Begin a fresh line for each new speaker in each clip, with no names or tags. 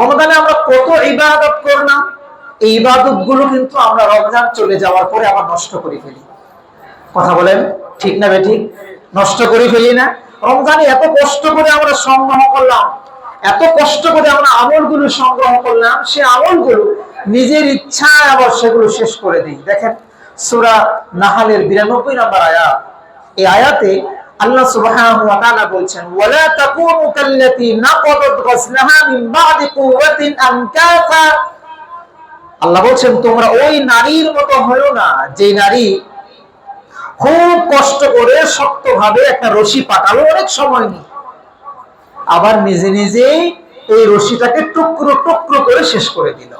রমজানে আমরা কত ইবাদত করলাম, এই ইবাদতগুলো কিন্তু আমরা রমজান চলে যাওয়ার পরে আবার নষ্ট করে ফেলি। কথা বলেন? ঠিক না বে ঠিক? নষ্ট করে ফেলি না? রমজানে এত কষ্ট করে আমরা সংগ্রহ করলাম, এত কষ্ট করে আমরা আমলগুলো সংগ্রহ করলাম, সে আমলগুলো নিজের ইচ্ছায় আবার সেগুলো শেষ করে দিই। দেখেন, সূরা নাহালের বিরানব্বই নম্বর আয়াত। এই আয়াতে আল্লাহ সুবহানাহু ওয়া তাআলা বলছেন, ওয়ালা তাকুনু কাল্লাতী নাকাদাত গাসলাহা মিন বাদি কুওয়াতিন আল্লাহ বলছেন, তোমরা ওই নারীর মতো না, যে নারী খুব কষ্ট করে শক্তভাবে একটা রশি পাকালো অনেক সময় নিয়ে। আবার নিজে নিজেই এই রশিটাকে টুকরো টুকরো করে শেষ করে দিল।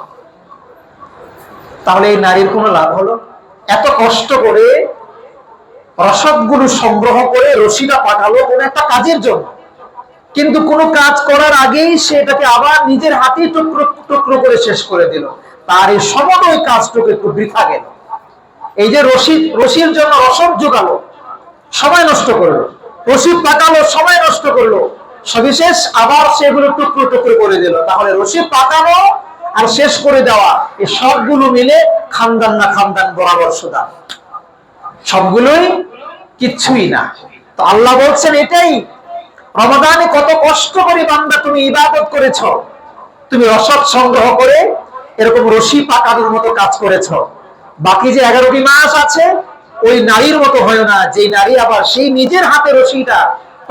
তাহলে এই নারীর কোনো লাভ হলো? এত কষ্ট করে রসদগুলো সংগ্রহ করে রশিটা পাঠালো কোন একটা কাজের জন্য। কিন্তু কোনো কাজ করার আগেই সে এটাকে আবার নিজের হাতে টুকরো টুকরো করে শেষ করে দিল। তার এই সমন্বয় কাজটুকু একটু বৃথা গেল। এই যে রশি রশির জন্য রসদ জোগালো, সময় নষ্ট করল। রশি পাকালো, সময় নষ্ট করল। সবিশেষ আবার সেগুলো টুকরো টুকরো করে দিল। তাহলে রশি পাকানো আর শেষ করে দেওয়া, এই সবগুলো মিলে খানদান না খানদান বরাবর সুদান সবগুলোই কিচ্ছুই না। তো আল্লাহ বলছেন, এটাই রমাদানে কত কষ্ট করে বান্দা তুমি ইবাদত করেছ। তুমি রসদ সংগ্রহ করে এরকম রশি পাকানোর মতো কাজ করেছ। বাকি যে এগারোটি মাস আছে, ওই নারীর মতো হয় না। যে নারী আবার সেই নিজের হাতে রশিটা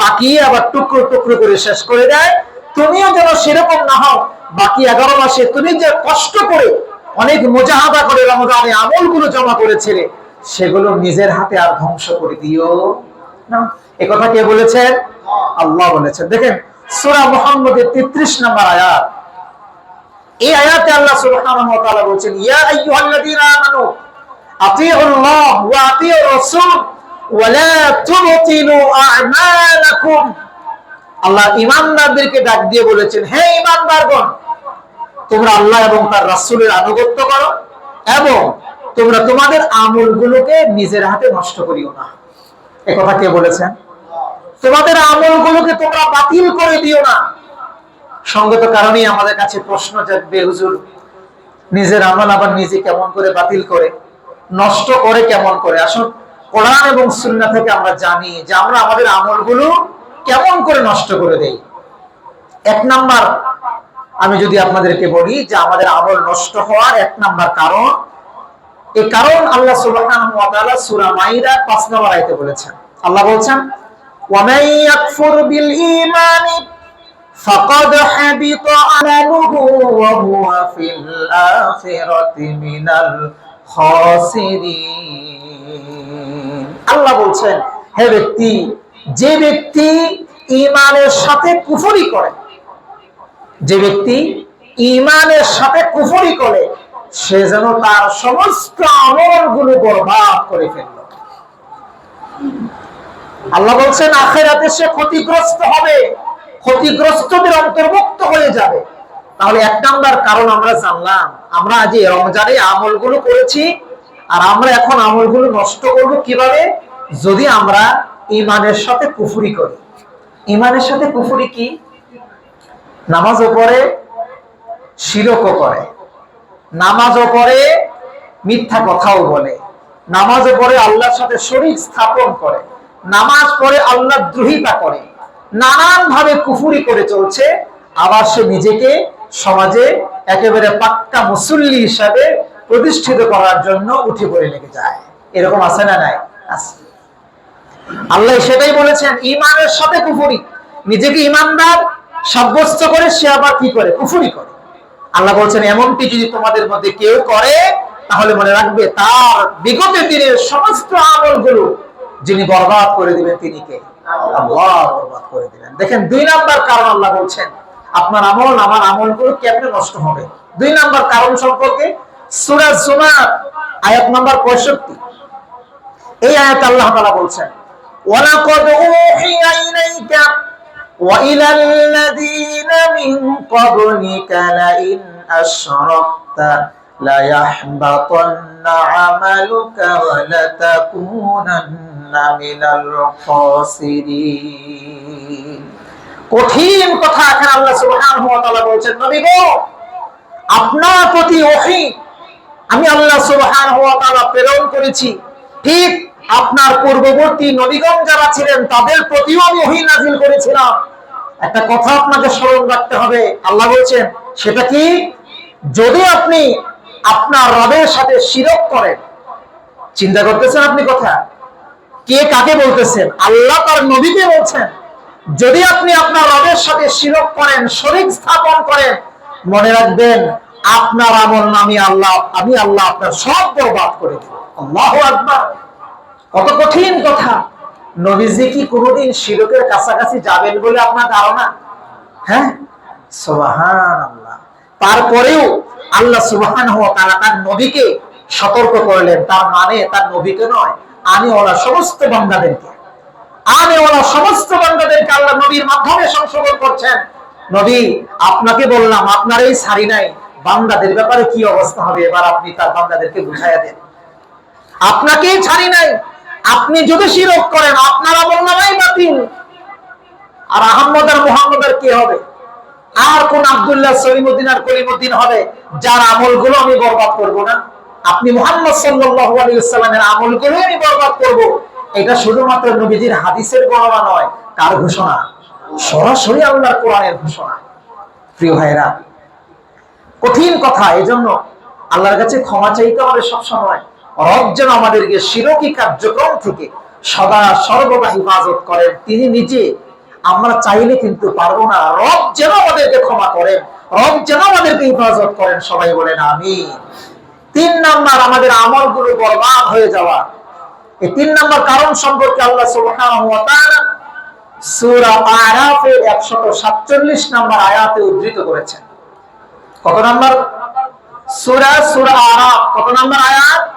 পাকিয়ে আবার টুকরো টুকরো করে শেষ করে দেয়। তুমিও যেন সেরকম না হও। বাকি এগারো মাসে তুমি যে কষ্ট করে অনেক মোজাহাদা করে রমজানে আমলগুলো জমা করেছিলে সেগুলো নিজের হাতে আর ধ্বংস করে দিও। না, এ কথা কে বলেছেন? আল্লাহ বলেছেন। দেখেন, সূরা মুহাম্মদের 33 নম্বর আয়াত। এই আয়াতে আল্লাহ সুবহানাহু ওয়া তাআলা বলেন ইয়া আইয়ুহাল্লাযীনা আমানু, আতিউল্লাহ ওয়া আতিউর রাসূল ওয়া লা তুবতিলু আ'মালাকুম আল্লাহ ঈমানদারদেরকে ডাক দিয়ে বলেছেন, হে ঈমানদারগণ, তোমরা আল্লাহ এবং তার রাসূলের আনুগত্য করো এবং তোমরা তোমাদের আমলগুলোকে নিজের হাতে নষ্ট করিও না। কথা কে বলেছেন? তোমাদের আমলগুলোকে তোমরা বাতিল করে দিও না। সঙ্গত কারণেই আমাদের কাছে প্রশ্ন জাগবে, হুজুর, নিজের আমল আবার নিজে কেমন করে বাতিল করে, নষ্ট করে কেমন করে? আসুন, কোরআন এবং সুন্নাহ থেকে আমরা জানি যে আমরা আমাদের আমলগুলো কেমন করে নষ্ট করে দেই। এক নাম্বার, আমি যদি আপনাদেরকে বলি যে আমাদের আমল নষ্ট হওয়ার এক নাম্বার কারণ এই কারণ আল্লাহ সুবহানাহু ওয়া তাআলা সূরা মাইদা 5 নম্বর আয়াতে বলেছেন। আল্লাহ বলছেন, ওয়া মান ইয়াকফুর বিল ঈমানি ফাকাদ আমালুহু ওয়া হুয়া ফিল আখিরাতি মিনাল খাসিরিন। আল্লাহ বলছেন, হে ব্যক্তি, যে ব্যক্তি ঈমানের সাথে কুফরি করে, যে ব্যক্তি ঈমানের সাথে কুফরি করে সে যেন তার সমস্ত আমলগুলো বরবাদ করে ফেলল। আল্লাহ বলছেন, আখেরাতে সে ক্ষতিগ্রস্ত হবে, ক্ষতিগ্রস্তদের অন্তর্ভুক্ত হয়ে যাবে। তাহলে এক নাম্বার কারণ আমরা জানলাম, আমরা আজ রমজানে আমলগুলো করেছি, আর আমরা এখন আমলগুলো নষ্ট করব কীভাবে? যদি আমরা ইমানের সাথে কুফুরি করি। ইমানের সাথে কুফুরি কি? নামাজও পড়ে, শিরকও করে। নামাজও পড়ে, মিথ্যা কথাও বলে। নামাজও পড়ে, আল্লাহর সাথে শরীর স্থাপন করে। নামাজ পড়ে আল্লাহ দ্রোহিতা করে। নানান ভাবে কুফুরি করে চলছে। আবার সে নিজেকে সমাজে একেবারে পাক্কা মুসল্লি হিসাবে প্রতিষ্ঠিত করার জন্য উঠে পড়ে লেগে যায়। এরকম আছে না নাই? আছে। আল্লাহ সেটাই বলেছেন, ইমানের সাথে কুফুরি। নিজেকে ইমানদার, সাব্যস্ত করে সে আবার কি করে? কুফুরি করে। আল্লাহ বলছেন, এমনটি যদি তোমাদের মধ্যে কেউ করে, তাহলে মনে রাখবে তার বিগত দিনের সমস্ত আমলগুলো যিনি বরবাদ করে দিবেন, তিনি কে? বরবাদ করে দিবেন। দেখেন, দুই নাম্বার কারণ আল্লাহ বলছেন, আপনার আমল, আমার আমলগুলো কেমনে নষ্ট হবে? দুই নাম্বার কারণ সম্পর্কে সূরা জুমার আয়াত নাম্বার 65 এই আয়াত আল্লাহ তাআলা বলছেন, ওয়ালাকাদ উহিয়া ইলাইকা وإلى الذين من قبلك لئن أشركت ليحبطن عملك ولتكونن من الخاسرين কঠিন কথা এখন আল্লাহ সুবহানাহু ওয়া তাআলা বলছেন নবী গো আপনার প্রতি ওহী আমি আল্লাহ সুবহানাহু ওয়া তাআলা প্রেরণ করেছি ঠিক আপনার পূর্ববর্তী নবীগণ যারা ছিলেন, তাদের প্রতিও আমি ওহী নাজিল করেছিলাম। একটা কথা আপনাকে স্মরণ রাখতে হবে। আল্লাহ বলছেন, সেটা কি? যদি আপনি আপনার রবের সাথে শিরক করেন, চিন্তা করতেছেন আপনি কথা? কে কাকে বলতেছেন? আল্লাহ তার নবীকে বলছেন, যদি আপনি আপনার রবের সাথে শিরক করেন শরীর স্থাপন করেন, মনে রাখবেন, আপনার আমল নামি আল্লাহ আমি আল্লাহ আপনার সব বরবাদ করে দেব আল্লাহ আকবার। কত কঠিন কথা। নবীজি কি কোনোদিন শিরকের কাছাকাছি যাবেন বলে আপনার ধারণা? হ্যাঁ? সুবহান আল্লাহ তারপরেও আল্লাহ সুবহান হওয়া তারা তার নবীকে সতর্ক করলেন। তার মানে তার নবীকে নয় আমি ওরা সমস্ত বান্দাদেরকে। আমি ওরা সমস্ত বান্দাদেরকে আল্লাহ নবীর মাধ্যমে সংশোধন করছেন। নবী, আপনাকে বললাম, আপনার এই সারি নাই। বান্দাদের ব্যাপারে কি অবস্থা হবে? এবার আপনি তার বান্দাদেরকে বুঝাইয়া দেন। আপনাকেই ছাড়ি নাই। আপনি যদি শিরক করেন, আপনার আমল বাতিল। আর আহমদ আর মোহাম্মদ আর কে হবে? আর কোন আব্দুল্লাহ সলিমুদ্দিন আর কলিমুদ্দিন হবে, যার আমলগুলো আমি বরবাদ করব না? আপনি মোহাম্মদ সাল্লাল্লাহু আলাইহি ওয়াসাল্লামের আমলগুলো আমি বরবাদ করব। এটা শুধুমাত্র নবীজির হাদিসের বর্ণনা নয়, তার ঘোষণা। সরাসরি আল্লাহর কোরআনের ঘোষণা। প্রিয় ভাইরা কঠিন কথা, এজন্য আল্লাহর কাছে ক্ষমা চাইতে হবে সব সময় রব যেন আমাদেরকে শিরকি কার্যক্রম থেকে সদা সর্বদা হিফাজত করেন। তিনি নিজে, আমরা চাইলে কিন্তু পারব না। রব যেন আমাদেরকে ক্ষমা করেন, রব যেন আমাদেরকে হিফাজত করেন, সবাই বলেন আমি তিন নাম্বার, আমাদের আমলগুলো বরবাদ হয়ে যাওয়া। এই তিন নাম্বার কারণ সম্পর্কে আল্লাহ সুবহানাহু ওয়া তাআলা সূরা আরাফের 147 নাম্বার আয়াতে উদ্ধৃত করেছেন। কত নাম্বার? সূরা সূরা আরাফ, কত নাম্বার আয়াত?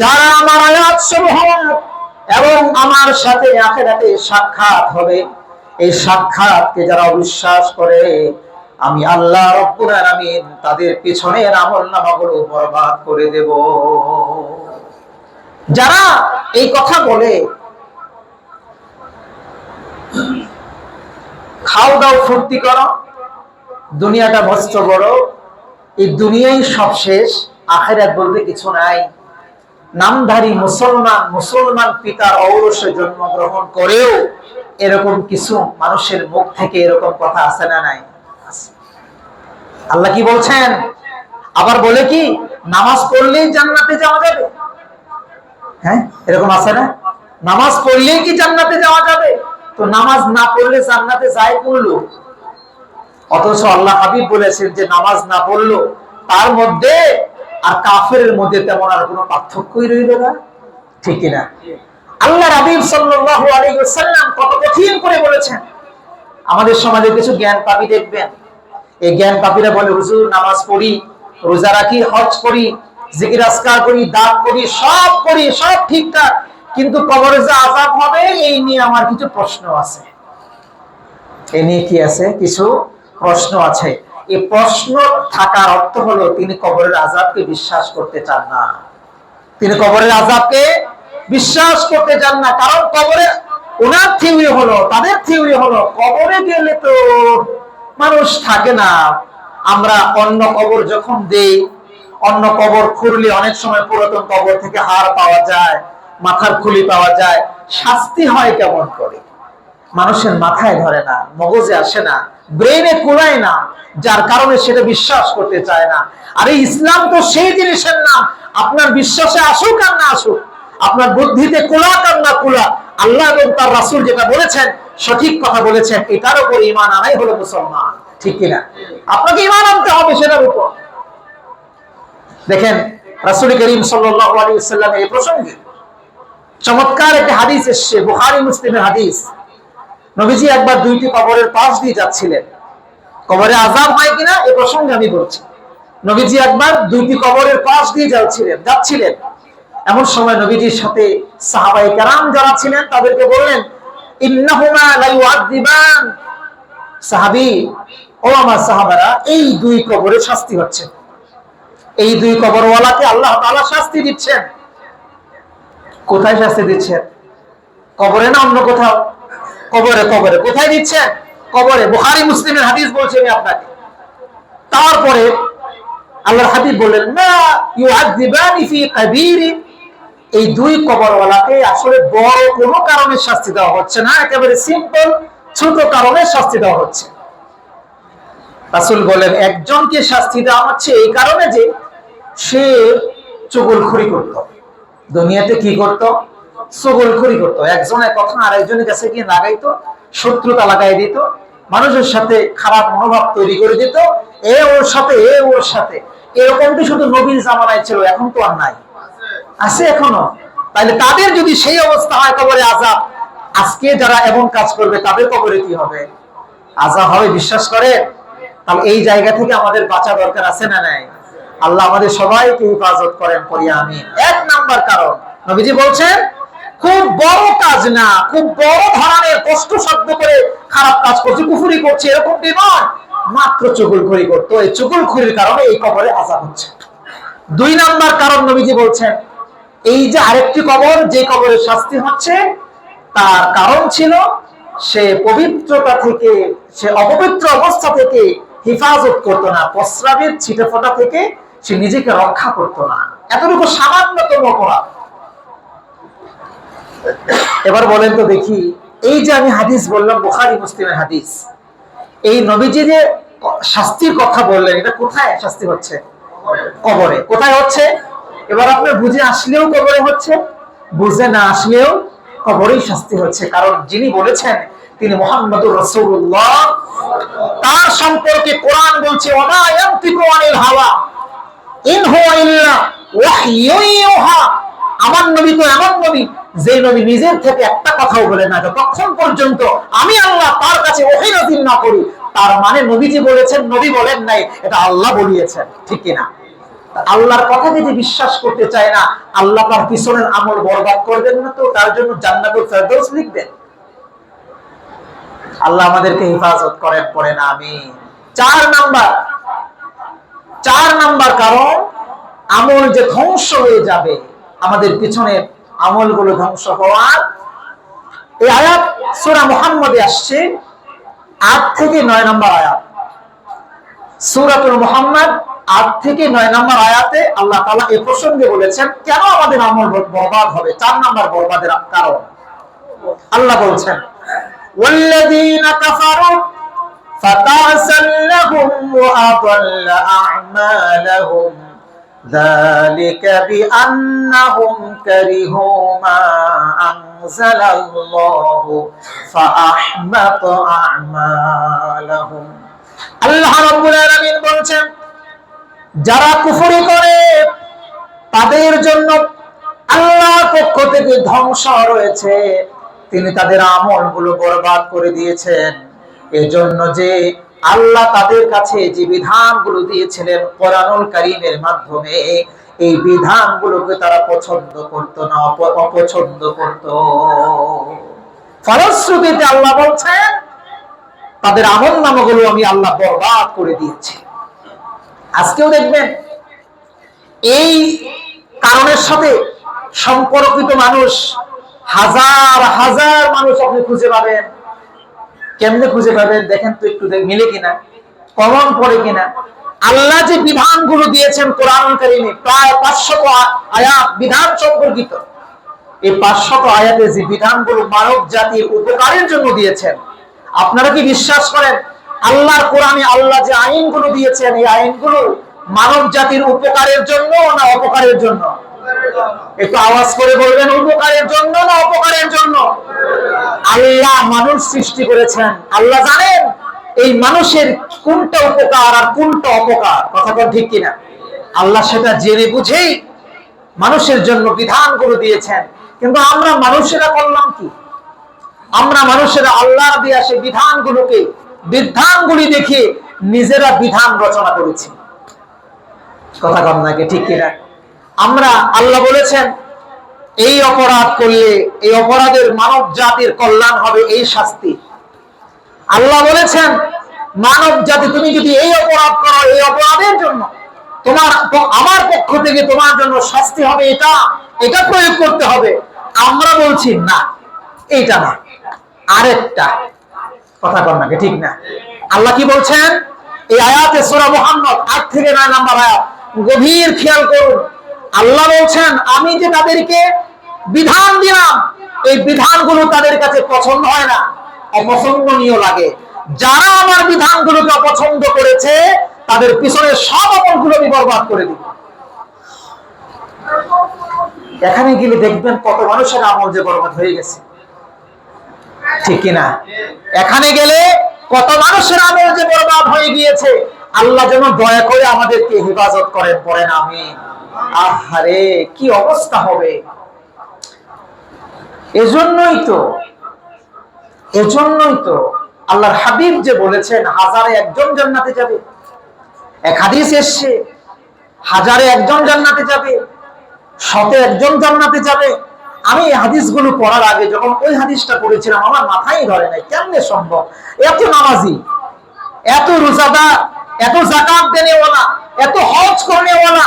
যারা আমার আয়াত সমূহ এবং আমার সাথে আখেরাতে সাক্ষাৎ হবে, এই সাক্ষাৎকে যারা অবিশ্বাস করে, আমি আল্লাহ রব্বুল আলামিন তাদের পিছনের আমল নামাগুলো বরবাদ করে দেব। যারা এই কথা বলে, খাও দাও, ফুর্তি করো, দুনিয়াটা মস্ত বড়, এই দুনিয়াই সব শেষ, আখেরাত বলতে কিছু নাই। নামধারী মুসলমান মুসলমান পিতার ঔরসে জন্মগ্রহণ করেও এরকম কিছু মানুষের মুখ থেকে এরকম কথা আছে না নাই? আল্লাহ কি বলছেন? আবার বলে কি, নামাজ পড়লেই জান্নাতে যাওয়া যাবে? হ্যাঁ এরকম আছে না? নামাজ পড়লেই কি জান্নাতে যাওয়া যাবে? তো নামাজ না পড়লে জান্নাতে যায় লোক? অথচ আল্লাহ হাবিব বলেছেন যে নামাজ না পড়ল, তার মধ্যে আর কাফের মধ্যে তেমন আর কোনো পার্থক্যই রইল না। ঠিক না আল্লাহ রাবিব সাল্লাল্লাহু আলাইহি ওয়াসাল্লাম কত কঠিন করে বলেছেন। আমাদের সমাজে কিছু জ্ঞান পাপি দেখবেন। এই জ্ঞান পাপীরা বলে, হুজুর, নামাজ পড়ি, রোজা রাখি, হজ করি, জিকির আসকার করি, দান করি, সব করি, সব ঠিকঠাক। কিন্তু কবরে যে আযাব হবে, এই নিয়ে আমার কিছু প্রশ্ন আছে। এ নিয়ে কি আছে? কিছু প্রশ্ন আছে। এই প্রশ্ন থাকার অর্থ হলো তিনি কবরের আজাবকে বিশ্বাস করতে চান না। তিনি কবরের আজাবকে বিশ্বাস করতে চান না, কারণ কবরে ওনার থিওরি হলো, তাদের থিওরি হলো, কবরে গেলে তো মানুষ থাকে না। আমরা অন্য কবর যখন দেই, অন্য কবর খুঁড়লে অনেক সময় পুরাতন কবর থেকে হাড় পাওয়া যায়, মাথার খুলি পাওয়া যায়, শাস্তি হয় কেমন করে? মানুষের মাথায় ধরে না, মগজে আসে না ব্রেনে কুলায় না, যার কারণে সেটা বিশ্বাস করতে চায় না। আরে ইসলাম তো সেই জিনিসের নাম, আপনার বিশ্বাসে আসুক আর না আসুক, আপনার বুদ্ধিতে কুলাক আর না কুলা আল্লাহ এবং তার রাসূল যেটা বলেছেন, সঠিক কথা বলেছেন, এটার উপর ইমান আনাই হলো মুসলমান। ঠিক কিনা? আপনাকে ইমান আনতে হবে সেটার উপর। দেখেন, রাসূল করিম সাল্লাল্লাহু আলাইহি ওয়াসাল্লাম এই প্রসঙ্গে চমৎকার একটি হাদিস এসেছে, বুখারী মুসলিমের হাদিস। নবীজি একবার দুইটি কবরের পাশ দিয়ে যাচ্ছিলেন। কবরে আজাব হয় কিনা এ প্রসঙ্গে আমি বলছি। নবীজি একবার দুইটি কবরের পাশ দিয়ে যাচ্ছিলেন যাচ্ছিলেন। এমন সময় নবীজির সাথে সাহাবাই কারাম যারা ছিলেন তাদেরকে বললেন সাহাবী, ও আমার সাহাবারা, এই দুই কবরে শাস্তি হচ্ছে। এই দুই কবরওয়ালাকে আল্লাহ তাআলা শাস্তি দিচ্ছেন। কোথায় শাস্তি দিচ্ছেন? কবরে না অন্য কোথাও? কবরে কবরে। কোথায় দিচ্ছেন কবরে। বুখারী মুসলিমের হাদিস বলছি আমি আপনাকে। তারপরে আল্লাহর হাবিব বললেন না ইউআযিবানি ফি কাবীরিন এই দুই কবরওয়ালাকে আসলে বড় কোনো কারণে শাস্তি দেওয়া হচ্ছে না, একেবারে সিম্পল ছোট কারণে শাস্তি দেওয়া হচ্ছে। রাসূল বলেন একজনকে শাস্তি দেওয়া হচ্ছে এই কারণে যে সে চুগলখড়ি করত। দুনিয়াতে কি করত? চুগলখড়ি করত। একজনের কথা আরেকজনের কাছে গিয়ে লাগাইতো, শত্রুতা লাগাই দিত, মানুষের সাথে খারাপ মনোভাব তৈরি করে দিত, এ ওর সাথে, এ ওর সাথে। এরকমটি শুধু নবীন জামানায় ছিল, এখন তো আর নাই। আছে এখনও। তাহলে তাদের যদি সেই অবস্থা হয় কবরে আজাব আজকে যারা এমন কাজ করবে, তাদের কবরে কি হবে? আজাব হবে, বিশ্বাস করে তাহলে এই জায়গা থেকে আমাদের বাঁচা দরকার আছে না নাই? আল্লাহ আমাদের সবাইকে হেফাজত করেন করি আমি এক নাম্বার কারণ, নবীজি বলছেন খুব বড় কাজ না, খুব বড় ধরনের কষ্ট শব্দ করে খারাপ কাজ করছে, কুফুরি করছে, এরকমটি নয়। মাত্র চুগুলখড়ি করতো, এই চুগুলখড়ির কারণে এই কবরে আজাব হচ্ছে। দুই নাম্বার কারণ নবীজি বলছেন, এই যে আরেকটি কবর, যে কবরের শাস্তি হচ্ছে, তার কারণ ছিল সে পবিত্রতা থেকে, সে অপবিত্র অবস্থা থেকে হেফাজত করত না প্রস্রাবের ছিটে ফোটা থেকে সে নিজেকে রক্ষা করত না। এতটুকু সামান্যতম অপরাধ। এবার বলেন তো দেখি, এই যে আমি হাদিস বললাম, বুখারি, মুসলিমের হাদিস, এই নবীজি যে শাস্তির কথা বললেন, এটা কোথায় শাস্তি হচ্ছে? কবরে। কোথায় হচ্ছে? এবার আপনার বুঝে আসলেও কবরে হচ্ছে, বুঝে না আসলেও কবরেই শাস্তি হচ্ছে। কারণ যিনি বলেছেন, তিনি মোহাম্মদুর রসুল্লাহ তার সম্পর্কে কোরআন বলছে হাওয়া, ইন হুয়া ইল্লা ওয়াহয়ুন আমার নবী তো এমন নবী যে নবী নিজের থেকে একটা কথাও বলে না ততক্ষণ পর্যন্ত আমি আল্লাহ তার কাছে ওহি নাযিল না করি, তার মানে নবীজি বলেছেন, নবী বলেন নাই, এটা আল্লাহ বলিয়েছেন, ঠিক কিনা? আল্লাহর কথা যদি বিশ্বাস করতে চায় না, আল্লাহ তার পিছনের আমল বরবাদ করবেন না তো, তার জন্য জান্নাতুল ফেরদৌস লিখবেন। আল্লাহ আমাদেরকে হেফাজত করেন পড়ে না আমি চার নাম্বার চার নাম্বার কারণ, আমল যে ধ্বংস হয়ে যাবে, আমাদের পিছনের আমলগুলো ধ্বংস হওয়ার এই আয়াত সূরা মুহাম্মদে আসছে আট থেকে নয় নম্বর আয়াত সূরাতুল মুহাম্মদ আট থেকে নয় নম্বর আয়াতে আল্লাহ তাআলা এই প্রসঙ্গে বলেছেন কেন আমাদের আমল বরবাদ হবে চার নম্বর বরবাদের কারণ আল্লাহ বলছেন والذين كفروا فتعسا لهم وأضل أعمالهم ذلك بأنهم كرهوا ما أنزل الله فأحبط أعمالهم আল্লাহ রাব্বুল আলামিন বলছেন যারা কুফরি করে তাদের জন্য আল্লাহর পক্ষ থেকে ধ্বংস রয়েছে তিনি তাদের আমলগুলো বরবাদ করে দিয়েছেন এজন্য যে আল্লাহ তাদের কাছে যে বিধানগুলো দিয়েছিলেন কোরআনুল কারীমের মাধ্যমে, এই বিধানগুলোকে তারা পছন্দ করত না, অপ- অপছন্দ করত। ফলশ্রুতিতে আল্লাহ বলছেন, তাদের আমল নামগুলো আমি আল্লাহ বরবাদ করে দিয়েছি। আজকেও দেখবেন, এই কারণের সাথে সম্পর্কিত মানুষ, হাজার হাজার মানুষ আপনি খুঁজে পাবেন। কেমনে খুঁজে পাবেন? দেখেন তো একটু মিলে কিনা। কমন পড়ে কিনা। আল্লাহ যে বিধানগুলো দিয়েছেন কোরআন কারিমে, প্রায় পাঁচশত আয়াত বিধান সম্পর্কিত। এই পাঁচশত আয়াতে যে বিধানগুলো মানব জাতির উপকারের জন্য দিয়েছেন, আপনারা কি বিশ্বাস করেন? আল্লাহর কোরআনে আল্লাহ যে আইনগুলো দিয়েছেন, এই আইনগুলো মানব জাতির উপকারের জন্য না অপকারের জন্য? একটু আওয়াজ করে বলবেন, উপকারের জন্য না অপকারের জন্য? আল্লাহ মানুষ সৃষ্টি করেছেন। আল্লাহ জানেন এই মানুষের কোনটা উপকার আর কোনটা অপকার। কথাটা ঠিক কিনা? আল্লাহ সেটা জেনে বুঝেই মানুষের জন্য বিধানগুলো দিয়েছেন। কিন্তু আমরা মানুষেরা করলাম কি? আমরা মানুষেরা আল্লাহর দিয়া সে বিধানগুলোকে, বিধানগুলি দেখে নিজেরা বিধান রচনা করেছি। কথা কম নাকি ঠিক কিনা? আমরা আল্লাহ বলেছেন, এই অপরাধ করলে, এই অপরাধের মানব জাতির কল্যাণ হবে এই শাস্তি। আল্লাহ বলেছেন, মানব জাতি, তুমি যদি এই অপরাধ করো, এই অপরাধের জন্য তোমার আমার পক্ষ থেকে তোমার জন্য শাস্তি হবে এটা এটা প্রয়োগ করতে হবে। আমরা বলছি, না, এইটা না, আরেকটা। কথা কর নাকি ঠিক না? আল্লাহ কি বলছেন? এই আয়াতে সূরা মুহাম্মদ, আট থেকে নয় নাম্বার আয়াত। গভীর খেয়াল করুন। আল্লাহ বলছেন, আমি যে তাদেরকে বিধান দিলাম, এই বিধানগুলো তাদের কাছে পছন্দ হয় না, অপছন্দনীয় লাগে। যারা আমার বিধানগুলোকে অপছন্দ করেছে, তাদের পিছনে সব আমলগুলো আমি বরবাদ করে দিব। এখানে গেলে দেখবেন কত মানুষের আমল যে বরবাদ হয়ে গেছে। ঠিক কিনা? এখানে গেলে কত মানুষের আমল যে বরবাদ হয়ে গিয়েছে। আল্লাহ যেন দয়া করে আমাদেরকে হেফাজত করেন পড়েন আমি আহারে, কি অবস্থা হবে? এজন্যই তো এজন্যই তো আল্লাহর হাবিব যে বলেছেন, হাজারে একজন জান্নাতে যাবে। এক হাদিস এসছে, হাজারে একজন জান্নাতে যাবে, শতে একজন জান্নাতে যাবে। আমি এই হাদিসগুলো পড়ার আগে যখন ওই হাদিসটা পড়েছিলাম, আমার মাথায় ধরে নাই, কেমনে সম্ভব? এত নামাজি, এত রোজাদার, এত জাকাত দেনেওয়ালা, এত হজ করনেওয়ালা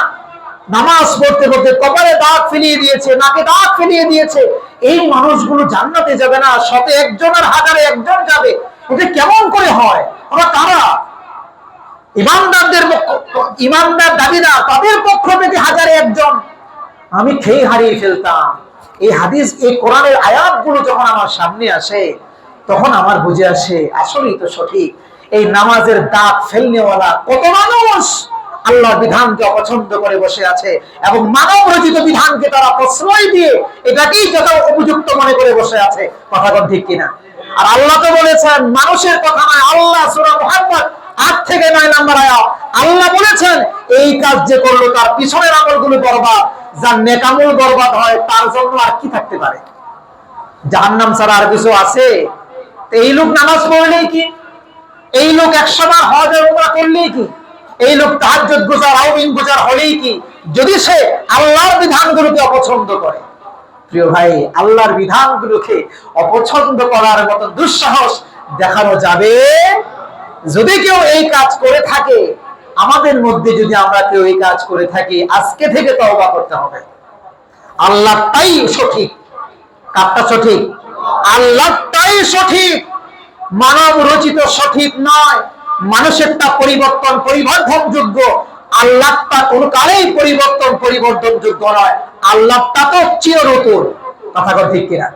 নামাজ পড়তে পড়তে কপালে দাগ ফেলিয়ে দিয়েছে, নাকে দাগ ফেলিয়ে দিয়েছে। এই মানুষগুলো জান্নাতে যাবে না শতে একজন আর হাজারে একজন যাবে। ওটা কেমন করে হয়? ওরা কারা? ইমানদারদের ইমানদার দাবিদার, তাদের পক্ষ থেকে হাজারে একজন। আমি খেয়ে হারিয়ে ফেলতাম। এই হাদিস, এই কোরআনের আয়াতগুলো যখন আমার সামনে আসে, তখন আমার বুঝে আসে, আসলেই তো সঠিক। এই নামাজের দাগ ফেলনেওয়ালা কত মানুষ? আল্লাহ বিধানকে অপছন্দ করে বসে আছে এবং মানব রচিত বিধানকে তারা প্রশ্রয় দিয়ে এটাকেই যত উপযুক্ত মনে করে বসে আছে। কথা ঠিক কিনা? আর আল্লাহ তো বলেছেন, মানুষের কথা নয়, আল্লাহ সুরা মুহাম্মদ আট থেকে নয় নাম্বার আয়াত। আল্লাহ বলেছেন, এই কাজ যে করল তার পিছনের আমলগুলো বরবাদ, যার নেকামল বরবাদ হয়, তার জন্য আর কি থাকতে পারে? জাহান্নাম ছাড়া আর কিছু আছে? এই লোক নামাজ পড়লেই কি? এই লোক বার হজ উমরা করলেই কি? এই লোক তাহাজ্জুদ গুজার আউমিন গুজার হলেই কি? যদি সে আল্লাহর বিধানগুলোকে অপছন্দ করে। প্রিয় ভাই, আল্লাহর বিধানগুলোকে অপছন্দ করার মতো দুঃসাহস দেখানো যাবে? যদি কেউ এই কাজ করে থাকে, আমাদের মধ্যে যদি আমরা কেউ এই কাজ করে থাকি, আজকে থেকে তওবা করতে হবে। আল্লাহটাই সঠিক। কারটা সঠিক? আল্লাহটাই সঠিক। মানব রচিত সঠিক নয়। মানুষেরটা পরিবর্তন পরিবর্ধন যোগ্য আল্লাহটা কোন কালেই পরিবর্তন পরিবর্তন যোগ্য নয়। আল্লাহটা তো চিরনতুন। কথা কথা ঠিক কিনা?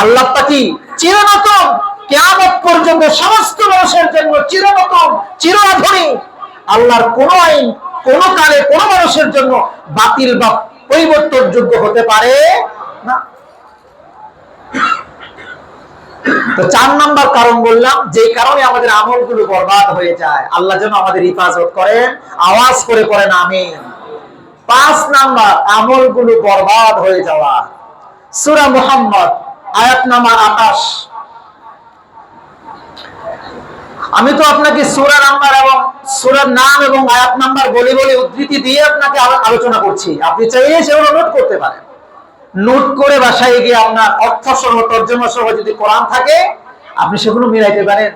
আল্লাহটা কি চিরনতুন? কেয়ামত পর্যন্ত সমস্ত মানুষের জন্য চিরনতুন চিরাধুনিক আল্লাহর কোন আইন, কোন কালে কোন মানুষের জন্য বাতিল বা পরিবর্তন যোগ্য হতে পারে না। তো চার নাম্বার কারণ বললাম, যে কারণে আমাদের আমলগুলো বরবাদ হয়ে যায়। আল্লাহ যেন আমাদের হিফাজত করেন, আওয়াজ করে করেন আমি পাঁচ নাম্বার, আমলগুলো বরবাদ হয়ে যাওয়া। সুরা মুহাম্মদ, আয়াত নাম্বার আকাশ আমি তো আপনাকে সুরা নাম্বার এবং সুরার নাম এবং আয়াত নাম্বার বলে বলে উদ্ধৃতি দিয়ে আপনাকে আলো- আলোচনা করছি। আপনি চাইলে সেগুলো নোট করতে পারেন। নোট করে বাসায় গিয়ে আপনার অর্থ সহ তর্জমা সহ যদি কোরআন থাকে আপনি সেগুলো মিলাইতে পারেন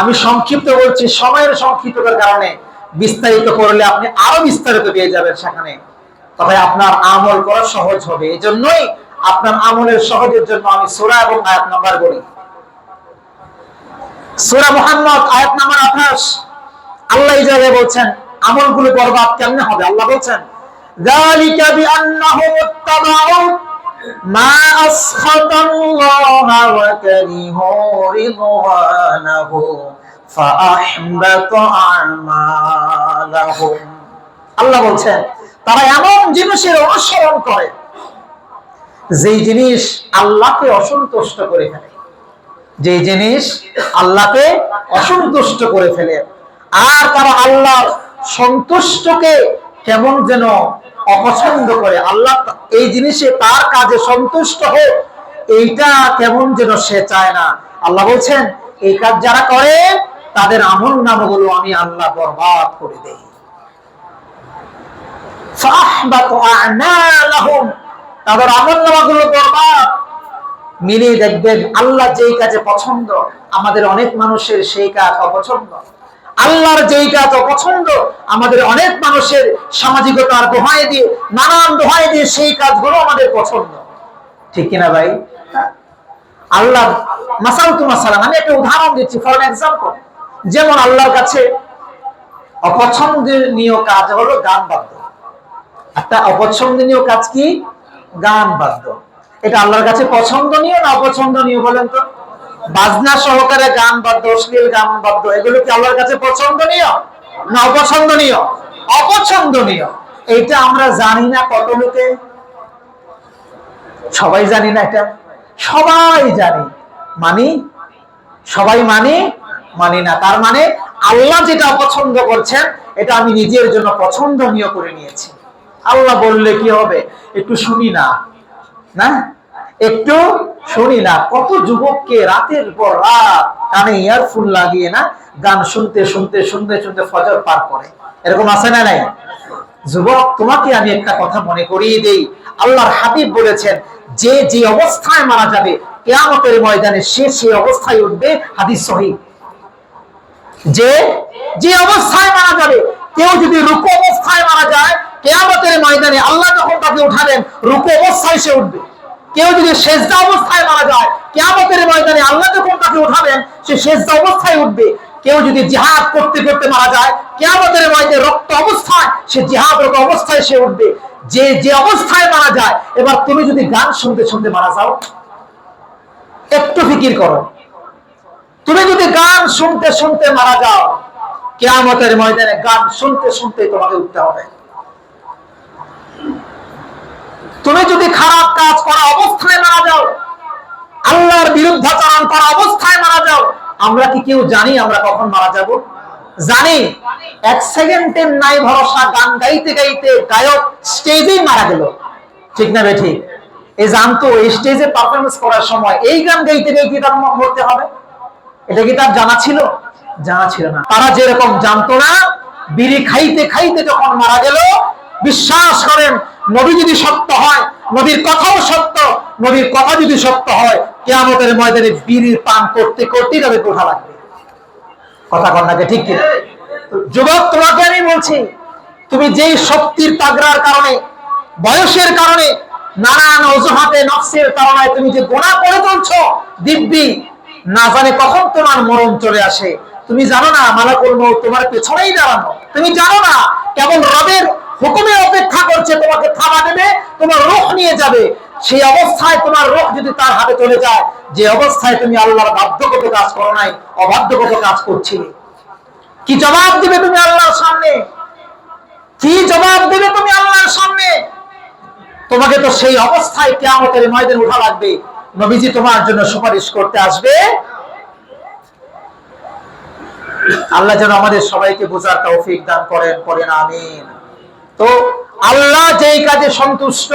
আমি সংক্ষিপ্ত বলছি সময়ের সংক্ষিপ্ততার কারণে বিস্তারিত করলে আপনি আরো বিস্তারিত পেয়ে যাবেন সেখানে তবে আপনার আমল করা সহজ হবে এই জন্যই আপনার আমলের সহজের জন্য আমি সোরা এবং আয়াত নাম্বার বলি সূরা মুহাম্মদ আয়াত নাম্বার 28 আল্লাহ এই জায়গায় বলছেন আমলগুলো বরবাদ কেমনে হবে আল্লাহ বলছেন ذلك بأنهم اتبعوا ما أسخط الله وكرهوا رضوانه فأحبط أعمالهم আল্লাহ বলছেন তারা এমন জিনিসের অনুসরণ করে যেই জিনিস আল্লাহকে অসন্তুষ্ট করে ফেলে যে জিনিস আল্লাহকে অসন্তুষ্ট করে ফেলে আর তারা আল্লাহ সন্তুষ্টকে কেমন যেন অপছন্দ করে। আল্লাহ এই জিনিসে তার কাজে সন্তুষ্ট হোক এইটা কেমন যেন সে চায় না। আল্লাহ বলছেন, এই কাজ যারা করে, তাদের আমল নাম নামগুলো আমি আল্লাহ বরবাদ করে দেই। তাদের আমল নামাগুলো বরবাদ। মিলিয়ে দেখবেন, আল্লাহ যেই কাজে পছন্দ, আমাদের অনেক মানুষের সেই কাজ অপছন্দ। আল্লাহর যেই কাজ অপছন্দ, আমাদের অনেক মানুষের সামাজিকতার দোহাই দিয়ে, নানান দোহাই দিয়ে সেই কাজগুলো আমাদের পছন্দ। ঠিক কিনা ভাই? আল্লাহ, মাসাল তোমার সালাম আমি একটা উদাহরণ দিচ্ছি ফর এক্সাম্পল যেমন আল্লাহর কাছে অপছন্দনীয় কাজ হলো গান বাদ্য। একটা অপছন্দনীয় কাজ কি? গান বাদ্য। এটা আল্লাহর কাছে পছন্দনীয় না অপছন্দনীয় বলেন তো? বাজনা সহকারে গান বাদ্য, অশ্লীল গান বাদ্য, এগুলো কি আল্লাহর কাছে পছন্দনীয় না অপছন্দনীয়? অপছন্দনীয়। এইটা আমরা জানি না কত লোকে। সবাই জানি না এটা। সবাই জানি। মানি? সবাই মানি? মানি না। তার মানে আল্লাহ যেটা অপছন্দ করছেন, এটা আমি নিজের জন্য পছন্দনীয় করে নিয়েছি। আল্লাহ বললে কি হবে? একটু শুনি না। না? একটু শুনি না, কত যুবককে রাতের পর রাত কানে ইয়ারফোন লাগিয়ে না গান শুনতে শুনতে শুনতে শুনতে ফজর পার করে। এরকম আছে না নাই? যুবক, তোমাকে আমি একটা কথা মনে করিয়ে দেই। আল্লাহর হাবিব বলেছেন, যে যে অবস্থায় মারা যাবে, কেয়ামতের ময়দানে সে সেই অবস্থায় উঠবে। হাদিস সহি। যে যে অবস্থায় মারা যাবে, কেউ যদি রুকু অবস্থায় মারা যায়, কেয়ামতের ময়দানে আল্লাহ যখন তাকে উঠাবেন, রুকু অবস্থায় সে উঠবে। কেউ যদি সেজদা অবস্থায় মারা যায়, কেয়ামতের ময়দানে আল্লাহ যখন তাকে উঠাবেন, সে সেজদা অবস্থায় উঠবে। কেউ যদি জিহাদ করতে করতে মারা যায়, কেয়ামতের ময়দানে রক্ত অবস্থায় সে জিহাদরত অবস্থায় সে উঠবে। যে যে অবস্থায় মারা যায়, এবার তুমি যদি গান শুনতে শুনতে মারা যাও, একটু ফিকির করো। তুমি যদি গান শুনতে শুনতে মারা যাও, কেয়ামতের ময়দানে গান শুনতে শুনতে তোমাকে উঠতে হবে। তুমি যদি খারাপ কাজ করা অবস্থায় মারা যাও, আল্লাহর বিরুদ্ধাচরণ করা অবস্থায় মারা যাও, আমরা কি কেউ জানি আমরা কখন মারা যাব? জানি। এক সেকেন্ডের নাই ভরসা, গান গাইতে গাইতে গায়ক স্টেজেই মারা গেল। ঠিক না বেঠি? এই জানতো, এই স্টেজে পারফরমেন্স করার সময় এই গান গাইতে গাইতে তার মরতে হবে। এটা কি তার জানা ছিল? জানা ছিল না। তারা যেরকম জানতো না, বিড়ি খাইতে খাইতে যখন মারা গেল, বিশ্বাস করেন নবী যদি সত্য হয়, নবীর কথাও সত্য, নবীর কথা যদি সত্য হয়, কেয়ামতের ময়দানে বিড়ির পান করতে করতেই তাদের কোঠা লাগবে। কথা কন্যাকে ঠিক কিনা যুবক, তোমাকে আমি বলছি, তুমি যেই শক্তির তাগড়ার কারণে, বয়সের কারণে, নানান অজুহাতে নকশের কারণে তুমি যে গোনা করে চলছ দিব্যি, না জানে কখন তোমার মরণ চলে আসে। তুমি জানো না, মালাকুল মৌত তোমার পেছনেই দাঁড়ানো। তুমি জানো না কেমন রবের হুকুমে অপেক্ষা করছে, তোমাকে থামা দেবে, তোমার রোখ নিয়ে যাবে। সেই অবস্থায় তোমার রোখ যদি তার হাতে চলে যায়, যে অবস্থায় তুমি আল্লাহর বাধ্যগত কাজ করো নাই অবাধ্যগত কাজ করছিলে। কি জবাব দিবে তুমি আল্লাহর সামনে? কি জবাব দিবে তুমি আল্লাহর সামনে? তোমাকে তো সেই অবস্থায় কেয়ামতের ময়দানে উঠা লাগবে। নবীজি তোমার জন্য সুপারিশ করতে আসবে। আল্লাহ যেন আমাদের সবাইকে বোঝার তৌফিক দান করেন করেন আমিন। তো আল্লাহ যেই কাজে সন্তুষ্ট,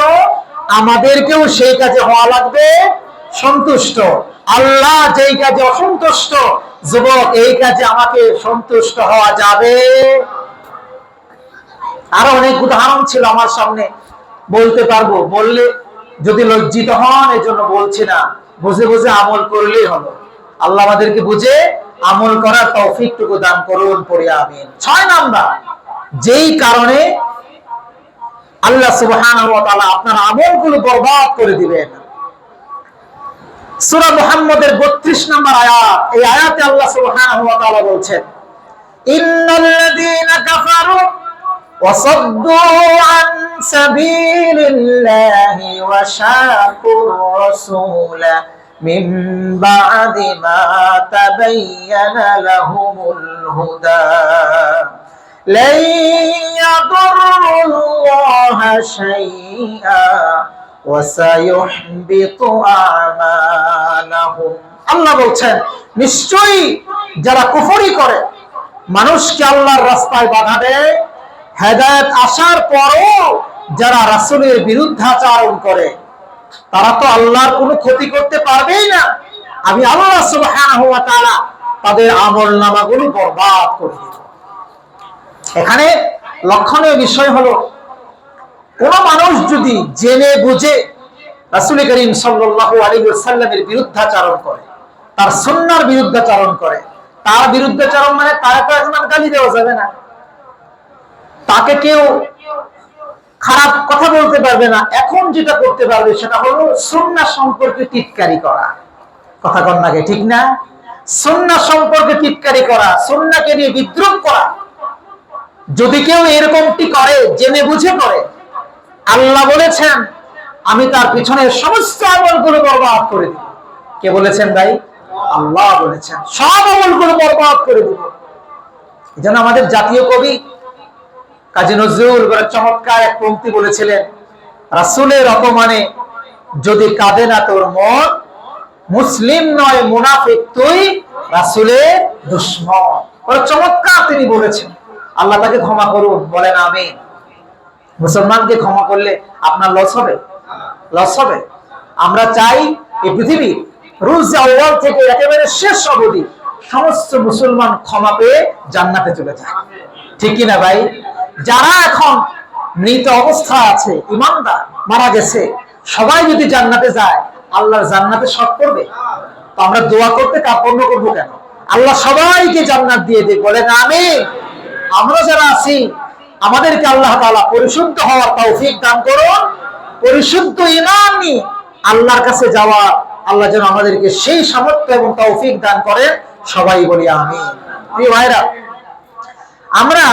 আমাদেরকেও সেই কাজে হওয়া লাগবে সন্তুষ্ট। আল্লাহ যেই কাজে অসন্তুষ্ট, যুবক, এই কাজে আমাকে সন্তুষ্ট হওয়া যাবে। আরও অনেক উদাহরণ ছিল আমার সামনে, বলতে পারব। বললে যদি লজ্জিত হন এই জন্য বলছি না। বুঝে বুঝে আমল করলেই হলো। আল্লাহ আমাদেরকে বুঝে আমল করার তৌফিকটুকু দান করুন, পড়ে, আমিন। ছয় নাম্বার, যেই কারণে আল্লাহ সুবহানাহু ওয়া তাআলা আপনার আমলগুলো বরবাদ করে দিবেন সূরা মুহাম্মদের 32 নম্বর আয়াত এই আয়াতে আল্লাহ সুবহানাহু ওয়া তাআলা বলছেন ইন্নাল্লাযীনা কাফারু وصدوا عن سبيل الله وشاقوا الرسول من بعد ما تبين لهم الهدى لن يضروا الله شيئا وسيحبط أعمالهم আল্লাহ বলছেন নিশ্চয়ই যারা কুফরি করে মানুষকে আল্লাহর রাস্তায় বাধা দেয় হেদায়ত আসার পরও যারা রাসূলের বিরুদ্ধাচারণ করে তারা তো আল্লাহর কোনো ক্ষতি করতে পারবেই না আমি আল্লাহ সুবহানাহু ওয়া তাআলা তাদের আমল নামাগুলো বরবাদ করে দেব এখানে লক্ষণীয় বিষয় হলো, কোন মানুষ যদি জেনে বুঝে রাসূল করিম সাল্লাল্লাহু আলাইহি ওয়াসাল্লামের বিরুদ্ধাচারণ করে, তার সুন্নাহর বিরুদ্ধাচারণ করে, তার বিরুদ্ধাচারণ মানে তো এখন আর গালি দেওয়া যাবে না। তাকে কেউ খারাপ কথা বলতে পারবে না, এখন যেটা করতে পারবে সেটা হলো সুন্নাহ সম্পর্কে টিটকারি করা। কথা কন্যাকে ঠিক না? সুন্নাহ সম্পর্কে টিটকারি করা, সুন্নাহকে নিয়ে বিদ্রুপ করা। যদি কেউ এরকমটি করে, জেনে বুঝে করে, আল্লাহ বলেছেন, আমি তার পিছনে সমস্ত আমলগুলো বরবাদ করে দিব। কে বলেছেন ভাই? আল্লাহ বলেছেন, সব আমলগুলো বরবাদ করে দিব। যেন আমাদের জাতীয় কবি কাজী নজরুল বড় চমৎকার এক পঙ্ক্তি বলেছিলেন, রাসূলের অপমানে যদি কাঁদে না তোর মন, মুসলিম নয়, মুনাফিক তুই রাসূলের দুশ্মন। বড় চমৎকার তিনি বলেছেন। আল্লাহ তাকে ক্ষমা করুন, বলেন আমিন। মুসলমানকে ক্ষমা করলে আপনার লস হবে। লস হবে। আমরা চাই এই পৃথিবী রুজ আউয়াল থেকে একেবারে শেষ অবধি সমস্ত মুসলমান ক্ষমা পেয়ে জান্নাতে চলে যায়। ঠিক কিনা ভাই? যারা এখন মৃত অবস্থা আছে, ইমানদার, মারা গেছে, সবাই যদি জান্নাতে যায়, আল্লাহর জান্নাতে সব করবে। তো আমরা দোয়া করতে কাপড় করব কেন? আল্লাহ সবাইকে জান্নাত দিয়ে দিই বলেন আমি আমরা যারা আছি, আমাদেরকে আল্লাহ তালা পরিশুদ্ধ হওয়ার তৌফিক দান করুন। পরিশুদ্ধ ইমান আল্লাহর কাছে যাওয়া, আল্লাহ যেন আমাদেরকে সেই সামর্থ্য এবং তৌফিক দান করেন সবাই বলি আমি প্রিয় ভাইরা, আমরা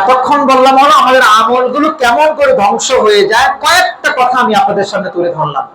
এতক্ষণ বললাম, হলো আমাদের আমলগুলো কেমন করে ধ্বংস হয়ে যায়? কয়েকটা কথা আমি আপনাদের সামনে তুলে ধরলাম।